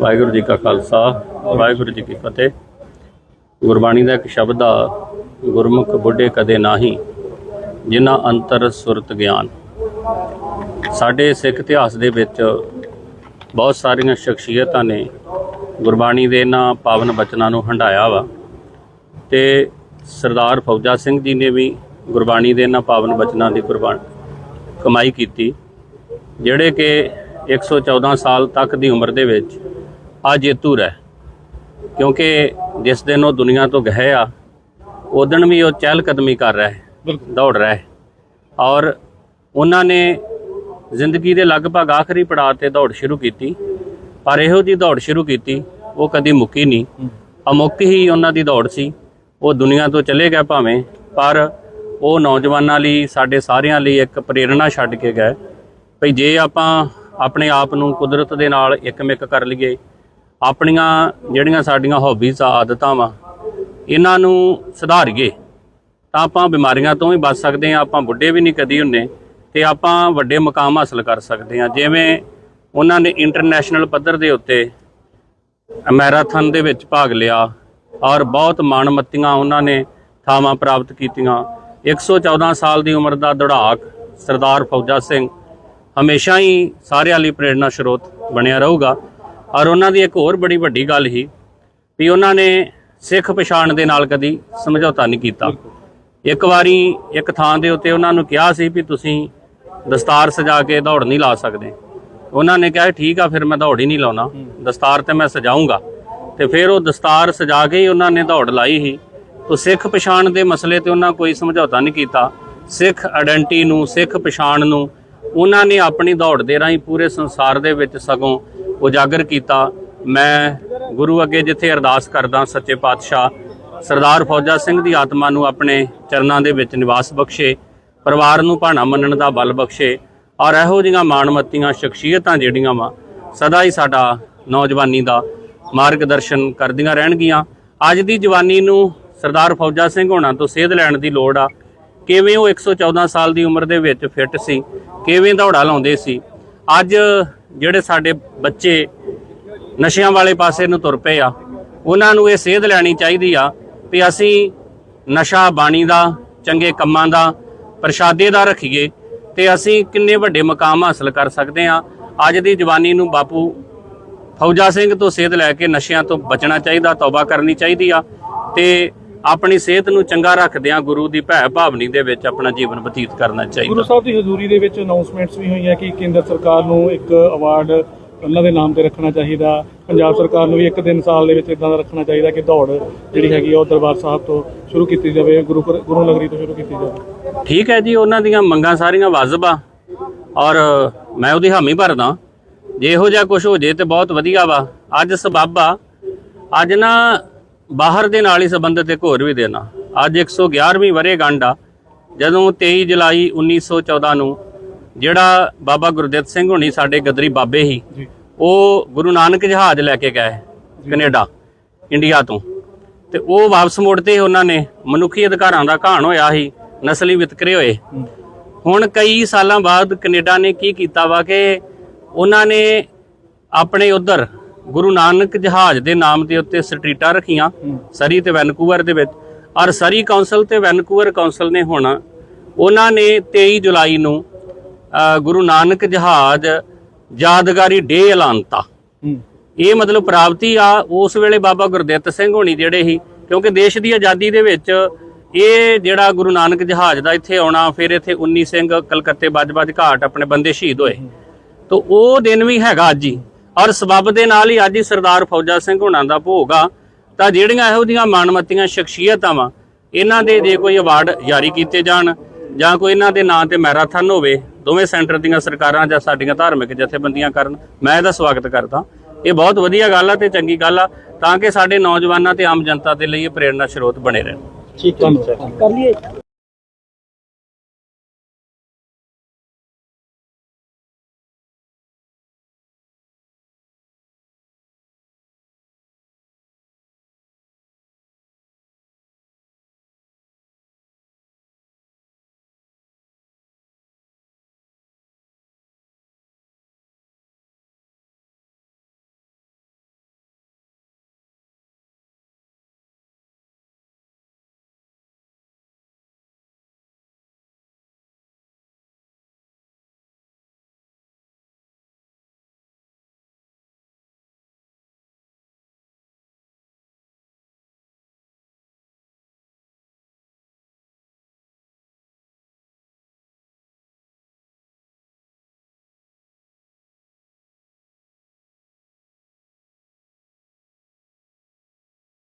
ਵਾਹਿਗੁਰੂ ਜੀ ਕਾ ਖਾਲਸਾ, ਵਾਹਿਗੁਰੂ ਜੀ ਕੀ ਫਤਿਹ। ਗੁਰਬਾਣੀ ਦਾ ਇੱਕ ਸ਼ਬਦ ਆ, ਗੁਰਮੁਖ ਬੁੱਢੇ ਕਦੇ ਨਾਹੀ, ਜਿਨ੍ਹਾਂ ਅੰਤਰ ਸੁਰਤ ਗਿਆਨ। ਸਾਡੇ ਸਿੱਖ ਇਤਿਹਾਸ ਦੇ ਵਿੱਚ ਬਹੁਤ ਸਾਰੀਆਂ ਸ਼ਖਸੀਅਤਾਂ ਨੇ ਗੁਰਬਾਣੀ ਦੇ ਇਹਨਾਂ ਪਾਵਨ ਬਚਨਾਂ ਨੂੰ ਹੰਡਾਇਆ ਵਾ। ਤੇ ਸਰਦਾਰ ਫੌਜਾ ਸਿੰਘ ਜੀ ਨੇ ਵੀ ਗੁਰਬਾਣੀ ਦੇ ਇਹਨਾਂ ਪਾਵਨ ਬਚਨਾਂ ਦੀ ਕੁਰਬਾਨ ਕਮਾਈ ਕੀਤੀ, ਜਿਹੜੇ ਕਿ 114 ਸਾਲ ਤੱਕ ਦੀ ਉਮਰ ਦੇ ਵਿੱਚ ਆ ਜੇਤੂ ਰਹਿ ਕਿਉਂਕਿ ਜਿਸ ਦਿਨ ਉਹ ਦੁਨੀਆ ਤੋਂ ਗਏ ਆ ਉਦਣ ਵੀ ਉਹ ਚਹਿਲ ਕਦਮੀ ਕਰ ਰਿਹਾ ਹੈ ਦੌੜ ਰਿਹਾ ਹੈ। ਔਰ ਉਹਨਾਂ ਨੇ ਜ਼ਿੰਦਗੀ ਦੇ ਲਗਭਗ ਆਖਰੀ ਪੜਾਅ ਤੇ ਦੌੜ ਸ਼ੁਰੂ ਕੀਤੀ। ਪਰ ਇਹੋ ਜੀ ਦੌੜ ਸ਼ੁਰੂ ਕੀਤੀ ਉਹ ਕਦੀ ਮੁੱਕੀ ਨਹੀਂ। ਅਮੁੱਕ ਹੀ ਉਹਨਾਂ ਦੀ ਦੌੜ ਸੀ। ਉਹ ਦੁਨੀਆ ਤੋਂ ਚਲੇ ਗਏ ਭਾਵੇਂ ਪਰ ਉਹ ਨੌਜਵਾਨਾਂ ਲਈ ਸਾਡੇ ਸਾਰਿਆਂ ਲਈ ਇੱਕ ਪ੍ਰੇਰਣਾ ਛੱਡ ਕੇ ਗਏ। ਭਈ ਜੇ ਆਪਾਂ ਆਪਣੇ ਆਪ ਨੂੰ ਕੁਦਰਤ ਦੇ ਨਾਲ ਇੱਕਮਿਕ ਕਰ ਲਈਏ ਆਪਣੀਆਂ ਜਿਹੜੀਆਂ ਸਾਡੀਆਂ ਹੌਬੀਜ਼ ਆ, ਆਦਤਾਂ ਵਾ, ਇਹਨਾਂ ਨੂੰ ਸੁਧਾਰੀਏ। ਤਾਂ ਆਪਾਂ ਬਿਮਾਰੀਆਂ ਤੋਂ ਵੀ ਬਚ ਸਕਦੇ ਹਾਂ, ਆਪਾਂ ਬੁੱਢੇ ਵੀ ਨਹੀਂ ਕਦੀ ਹੁੰਨੇ ਤੇ ਆਪਾਂ ਵੱਡੇ ਮੁਕਾਮ ਹਾਸਲ ਕਰ ਸਕਦੇ ਹਾਂ। ਜਿਵੇਂ ਉਹਨਾਂ ਨੇ ਇੰਟਰਨੈਸ਼ਨਲ ਪੱਧਰ ਦੇ ਉੱਤੇ ਮੈਰਾਥਨ ਦੇ ਵਿੱਚ ਭਾਗ ਲਿਆ ਔਰ ਬਹੁਤ ਮਾਣਮੱਤੀਆਂ ਉਹਨਾਂ ਨੇ ਥਾਵਾਂ ਪ੍ਰਾਪਤ ਕੀਤੀਆਂ। 114 ਸਾਲ ਦੀ ਉਮਰ ਦਾ ਦੌੜਾਕ ਸਰਦਾਰ ਫੌਜਾ ਸਿੰਘ ਹਮੇਸ਼ਾ ਹੀ ਸਾਰਿਆਂ ਲਈ ਪ੍ਰੇਰਣਾ ਸਰੋਤ ਬਣਿਆ ਰਹੂਗਾ। ਔਰ ਉਹਨਾਂ ਦੀ ਇੱਕ ਹੋਰ ਬੜੀ ਵੱਡੀ ਗੱਲ ਹੀ ਵੀ ਉਹਨਾਂ ਨੇ ਸਿੱਖ ਪਛਾਣ ਦੇ ਨਾਲ ਕਦੀ ਸਮਝੌਤਾ ਨਹੀਂ ਕੀਤਾ। ਇੱਕ ਵਾਰੀ ਇੱਕ ਥਾਂ ਦੇ ਉੱਤੇ ਉਹਨਾਂ ਨੂੰ ਕਿਹਾ ਸੀ ਵੀ ਤੁਸੀਂ ਦਸਤਾਰ ਸਜਾ ਕੇ ਦੌੜ ਨਹੀਂ ਲਾ ਸਕਦੇ। ਉਹਨਾਂ ਨੇ ਕਿਹਾ, ਠੀਕ ਆ, ਫਿਰ ਮੈਂ ਦੌੜ ਹੀ ਨਹੀਂ ਲਾਉਣਾ। ਦਸਤਾਰ ਤੇ ਮੈਂ ਸਜਾਊਂਗਾ। ਤੇ ਫਿਰ ਉਹ ਦਸਤਾਰ ਸਜਾ ਕੇ ਹੀ ਉਹਨਾਂ ਨੇ ਦੌੜ ਲਾਈ ਸੀ। ਤੋ ਸਿੱਖ ਪਛਾਣ ਦੇ ਮਸਲੇ ਤੇ ਉਹਨਾਂ ਕੋਈ ਸਮਝੌਤਾ ਨਹੀਂ ਕੀਤਾ। ਸਿੱਖ ਆਇਡੈਂਟੀ ਨੂੰ, ਸਿੱਖ ਪਛਾਣ ਨੂੰ ਉਹਨਾਂ ਨੇ ਆਪਣੀ ਦੌੜ ਦੇ ਰਾਹੀਂ ਪੂਰੇ ਸੰਸਾਰ ਦੇ ਵਿੱਚ ਸਗੋਂ ਉਜਾਗਰ ਕੀਤਾ। ਮੈਂ ਗੁਰੂ ਅੱਗੇ ਜਿੱਥੇ ਅਰਦਾਸ ਕਰਦਾ ਸੱਚੇ ਪਾਤਸ਼ਾਹ, ਸਰਦਾਰ ਫੌਜਾ ਸਿੰਘ ਦੀ ਆਤਮਾ ਨੂੰ ਆਪਣੇ ਚਰਨਾਂ ਦੇ ਵਿੱਚ ਨਿਵਾਸ ਬਖਸ਼ੇ, ਪਰਿਵਾਰ ਨੂੰ ਭਾਣਾ ਮੰਨਣ ਦਾ ਬਲ ਬਖਸ਼ੇ ਔਰ ਇਹੋ ਜਿਹੀਆਂ ਮਾਣਮੱਤੀਆਂ, ਸ਼ਖਸੀਅਤਾਂ ਜਿਹੜੀਆਂ ਵਾ, ਸਦਾ ਹੀ ਸਾਡਾ ਨੌਜਵਾਨੀ ਦਾ ਮਾਰਗਦਰਸ਼ਨ ਕਰਦੀਆਂ ਰਹਿਣਗੀਆਂ। ਅੱਜ ਦੀ ਜਵਾਨੀ ਨੂੰ ਸਰਦਾਰ ਫੌਜਾ ਸਿੰਘ ਹੋਣਾ ਤੋਂ ਸੇਧ ਲੈਣ ਦੀ ਲੋੜ ਆ। ਕਿਵੇਂ ਉਹ 114 ਸਾਲ ਦੀ ਉਮਰ ਦੇ ਵਿੱਚ ਫਿੱਟ ਸੀ, ਕਿਵੇਂ ਦੌੜਾ ਲਾਉਂਦੇ ਸੀ। ਅੱਜ ਜਿਹੜੇ ਸਾਡੇ ਬੱਚੇ ਨਸ਼ਿਆਂ ਵਾਲੇ ਪਾਸੇ ਨੂੰ ਤੁਰ ਪਏ ਆ, ਉਹਨਾਂ ਨੂੰ ਇਹ ਸੇਧ ਲੈਣੀ ਚਾਹੀਦੀ ਆ ਵੀ ਅਸੀਂ ਨਸ਼ਾ ਬਾਣੀ ਦਾ, ਚੰਗੇ ਕੰਮਾਂ ਦਾ, ਪ੍ਰਸ਼ਾਦੇ ਦਾ ਰੱਖੀਏ ਤੇ ਅਸੀਂ ਕਿੰਨੇ ਵੱਡੇ ਮਕਾਮ ਹਾਸਲ ਕਰ ਸਕਦੇ ਆ। ਅੱਜ ਦੀ ਜਵਾਨੀ ਨੂੰ ਬਾਪੂ ਫੌਜਾ ਸਿੰਘ ਤੋਂ ਸੇਧ ਲੈ ਕੇ ਨਸ਼ਿਆਂ ਤੋਂ ਬਚਣਾ ਚਾਹੀਦਾ, ਤੌਬਾ ਕਰਨੀ ਚਾਹੀਦੀ ਆ ਤੇ ਆਪਣੀ ਸਿਹਤ ਨੂੰ ਚੰਗਾ ਰੱਖਦਿਆਂ ਗੁਰੂ ਦੀ ਭੈ ਭਾਵਨੀ ਦੇ ਵਿੱਚ ਆਪਣਾ ਜੀਵਨ ਬਤੀਤ ਕਰਨਾ ਗੁਰੂ ਚਾਹੀਦਾ ਸਾਹਿਬ ਦੀ ਹਜ਼ੂਰੀ ਦੇ ਵਿੱਚ ਅਨਾਉਂਸਮੈਂਟਸ ਵੀ ਹੋਈਆਂ ਕਿ ਕੇਂਦਰ ਸਰਕਾਰ ਨੂੰ ਇੱਕ ਅਵਾਰਡ ਉਹਨਾਂ ਦੇ ਨਾਮ ਤੇ ਰੱਖਣਾ ਚਾਹੀਦਾ। ਪੰਜਾਬ ਸਰਕਾਰ ਨੂੰ ਵੀ ਇੱਕ ਦਿਨ ਸਾਲ ਦੇ ਵਿੱਚ ਇਦਾਂ ਦਾ ਰੱਖਣਾ ਚਾਹੀਦਾ ਕਿ ਦੌੜ ਜਿਹੜੀ ਹੈਗੀ ਉਹ ਦਰਬਾਰ ਸਾਹਿਬ ਤੋਂ ਸ਼ੁਰੂ ਕੀਤੀ ਜਾਵੇ ਗੁਰੂ ਗੁਰੂ ਨਗਰੀ ਤੋਂ ਸ਼ੁਰੂ ਕੀਤੀ ਜਾਵੇ। ਠੀਕ ਹੈ ਜੀ ਉਹਨਾਂ ਦੀਆਂ ਮੰਗਾਂ ਸਾਰੀਆਂ ਵਾਜਬ ਆ ਔਰ ਮੈਂ ਉਹਦੀ ਹਾਮੀ ਭਰਦਾ। ਜੇ ਇਹੋ ਜਿਹਾ ਕੁਝ ਹੋ ਜੇ ਤੇ ਬਹੁਤ ਵਧੀਆ ਵਾ। ਅੱਜ ਸਬੱਬ ਆ ਅੱਜ ਨਾ ਬਾਹਰ ਦੇ ਨਾਲ ਹੀ ਸੰਬੰਧਿਤ ਇੱਕ ਹੋਰ ਵੀ ਦੇਣਾ। ਅੱਜ 111ਵੀਂ ਵਰ੍ਹੇਗੰਢ ਆ। ਜਦੋਂ 23 ਜੁਲਾਈ 1914 ਨੂੰ ਜਿਹੜਾ ਬਾਬਾ ਗੁਰਦਿੱਤ ਸਿੰਘ ਹੋਣੀ ਸਾਡੇ ਗਦਰੀ ਬਾਬੇ ਜੀ। ਉਹ ਗੁਰੂ ਨਾਨਕ ਜਹਾਜ਼ ਲੈ ਕੇ ਗਏ ਕੈਨੇਡਾ ਇੰਡੀਆ ਤੋਂ। ਤੇ ਉਹ ਵਾਪਸ ਮੁੜਦੇ ਉਹਨਾਂ ਨੇ ਮਨੁੱਖੀ ਅਧਿਕਾਰਾਂ ਦਾ ਘਾਣ ਹੋਇਆ ਸੀ ਨਸਲੀ ਵਿਤਕਰੇ ਹੋਏ। ਹੂੰ। ਹੁਣ ਕਈ ਸਾਲਾਂ ਬਾਅਦ ਕੈਨੇਡਾ ਨੇ ਕੀ ਕੀਤਾ ਵਾ ਕਿ ਉਹਨਾਂ ਨੇ ਆਪਣੇ ਉਧਰ ਗੁਰੂ ਨਾਨਕ ਜਹਾਜ਼ ਦੇ ਨਾਮ ਦੇ ਉੱਤੇ ਸਟਰੀਟਾਂ ਰੱਖੀਆਂ। ਸਰੀ ਤੇ ਵੈਨਕੂਵਰ ਦੇ ਵਿੱਚ। ਔਰ ਸਰੀ ਕਾਉਂਸਲ ਤੇ ਵੈਨਕੂਵਰ ਕਾਉਂਸਲ ਨੇ ਹੁਣ ਉਹਨਾਂ ਨੇ 23 ਜੁਲਾਈ ਨੂੰ ਗੁਰੂ ਨਾਨਕ ਜਹਾਜ਼ ਯਾਦਗਾਰੀ ਡੇ ਐਲਾਨਤਾ ਇਹ ਮਤਲਬ ਪ੍ਰਾਪਤੀ ਆ ਉਸ ਵੇਲੇ ਬਾਬਾ ਗੁਰਦਿੱਤ ਸਿੰਘ ਹੋਣੀ ਜਿਹੜੇ ਸੀ ਕਿਉਂਕਿ ਦੇਸ਼ ਦੀ ਆਜ਼ਾਦੀ ਦੇ ਵਿੱਚ ਇਹ ਜਿਹੜਾ ਗੁਰੂ ਨਾਨਕ ਜਹਾਜ਼ ਦਾ ਇੱਥੇ ਆਉਣਾ ਫਿਰ ਇੱਥੇ 19 ਸਿੰਘ ਕਲਕੱਤੇ ਬੱਜ-ਬੱਜ ਘਾਟ ਆਪਣੇ ਬੰਦੇ ਸ਼ਹੀਦ ਹੋਏ। ਤਾਂ ਉਹ ਦਿਨ ਵੀ ਹੈਗਾ ਅੱਜ ਹੀ। ਔਰ ਸਬੱਬ ਦੇ ਨਾਲ ਹੀ ਅੱਜ ਹੀ ਸਰਦਾਰ ਫੌਜਾ ਸਿੰਘ ਹੋਣਾ ਦਾ ਭੋਗ ਆ। ਤਾਂ ਜਿਹੜੀਆਂ ਇਹੋ ਜਿਹੀਆਂ ਮਾਨਮੱਤੀਆਂ ਸ਼ਖਸੀਅਤਾਂ ਵਾ ਇਹਨਾਂ ਦੇ ਜੇ ਕੋਈ ਅਵਾਰਡ ਜਾਰੀ ਕੀਤੇ ਜਾਣ ਜਾਂ ਕੋਈ ਇਹਨਾਂ ਦੇ ਨਾਂ ਤੇ ਮੈਰਾਥਨ ਹੋਵੇ ਦੋਵੇਂ ਸੈਂਟਰ ਦੀਆਂ ਸਰਕਾਰਾਂ ਜਾਂ ਸਾਡੀਆਂ ਧਾਰਮਿਕ ਜਥੇਬੰਦੀਆਂ ਕਰਨ ਮੈਂ ਇਹਦਾ ਸਵਾਗਤ ਕਰਦਾ। ਇਹ ਬਹੁਤ ਵਧੀਆ ਗੱਲ ਆ ਤੇ ਚੰਗੀ ਗੱਲ ਆ ਤਾਂ ਕਿ ਸਾਡੇ ਨੌਜਵਾਨਾਂ ਤੇ ਆਮ ਜਨਤਾ ਦੇ ਲਈ ਇਹ ਪ੍ਰੇਰਣਾ ਸਰੋਤ ਬਣੇ ਰਹਿਣ। ਧੰਨਵਾਦ। ਕਰ ਲਈਏ।